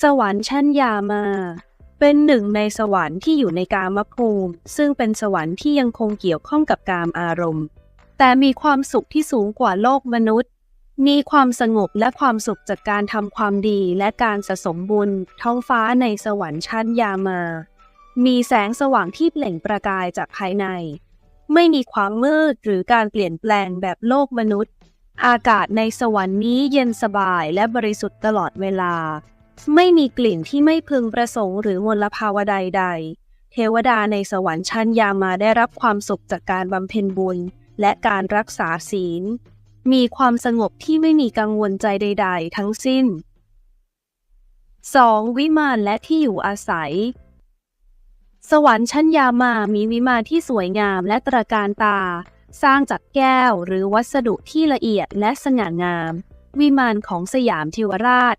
สวรรค์ชั้นยามา เป็นหนึ่งในสวรรค์ที่อยู่ในกามภูมิ ซึ่งเป็นสวรรค์ที่ยังคงเกี่ยวข้องกับกามอารมณ์ แต่มีความสุขที่สูงกว่าโลกมนุษย์ มีความสงบและความสุขจากการทำความดีและการสะสมบุญ ท้องฟ้าในสวรรค์ชั้นยามา มีแสงสว่างที่เปล่งประกายจากภายใน ไม่มีความมืดหรือการเปลี่ยนแปลงแบบโลกมนุษย์ อากาศในสวรรค์นี้เย็นสบายและบริสุทธิ์ตลอดเวลา ไม่มีกลิ่นที่ไม่พึงประสงค์หรือมลภาวะใดๆ เทวดาในสวรรค์ชั้นยามาได้รับความสุขจากการบำเพ็ญบุญ และการรักษาศีล มีความสงบที่ไม่มีกังวลใจใด ๆ ทั้งสิ้น 2. วิมานและที่อยู่อาศัย สวรรค์ชั้นยามามีวิมานที่สวยงามและตระการตา สร้างจากแก้วหรือวัสดุที่ละเอียดและสง่างาม วิมานของสยามเทวราช